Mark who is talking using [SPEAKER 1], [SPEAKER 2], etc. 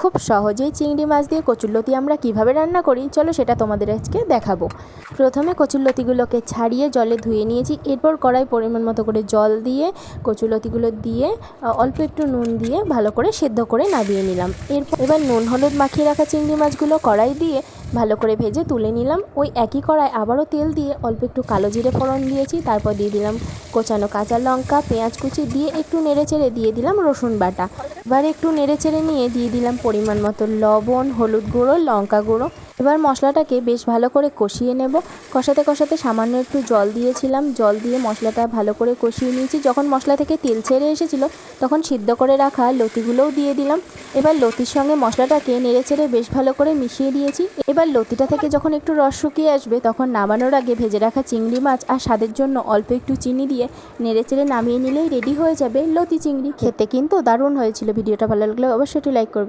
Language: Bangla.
[SPEAKER 1] খুব সহজেই চিংড়ি মাছ দিয়ে কচুরলতি আমরা কীভাবে রান্না করি, চলো সেটা তোমাদের আজকে দেখাবো। প্রথমে কচুরলতিগুলোকে ছাড়িয়ে জলে ধুয়ে নিয়েছি, এরপর কড়াই পরিমাণ মতো করে জল দিয়ে কচুরলতিগুলো দিয়ে অল্প একটু নুন দিয়ে ভালো করে সেদ্ধ করে নামিয়ে নিলাম। এরপর এবার নুন হলুদ মাখিয়ে রাখা চিংড়ি মাছগুলো কড়াই দিয়ে ভালো করে ভেজে তুলে নিলাম। ওই একই কড়াই আবারও তেল দিয়ে অল্প একটু কালো জিরে ফোড়ন দিয়েছি, তারপর দিয়ে দিলাম কোচানো কাঁচা লঙ্কা, পেঁয়াজ কুচি দিয়ে একটু নেড়ে চেড়ে দিয়ে দিলাম রসুন বাটা। এবার একটু নেড়ে চেড়ে নিয়ে দিয়ে দিলাম পরিমাণ মতো লবণ, হলুদ গুঁড়ো, লঙ্কা গুঁড়ো। এবার মশলাটাকে বেশ ভালো করে কষিয়ে নেব। কষাতে কষাতে সামান্য একটু জল দিয়েছিলাম। জল দিয়ে মশলাটা ভালো করে কষিয়ে নিয়েছি। যখন মশলা থেকে তেল ছেড়ে এসেছিল, তখন সিদ্ধ করে রাখা লতিগুলোও দিয়ে দিলাম। এবার লতির সঙ্গে মশলাটাকে নেড়ে চেড়ে বেশ ভালো করে মিশিয়ে দিয়েছি এবার লতিটা থেকে যখন একটু রস শুকিয়ে আসবে, তখন নামানোর আগে ভেজে রাখা চিংড়ি মাছ আর স্বাদের জন্য অল্প একটু চিনি দিয়ে নেড়ে চেড়ে নামিয়ে নিলেই রেডি হয়ে যাবে লতি চিংড়ি। খেতে কিন্তু দারুণ হয়েছিল। ভিডিওটা ভালো লাগলে অবশ্যই লাইক করবে।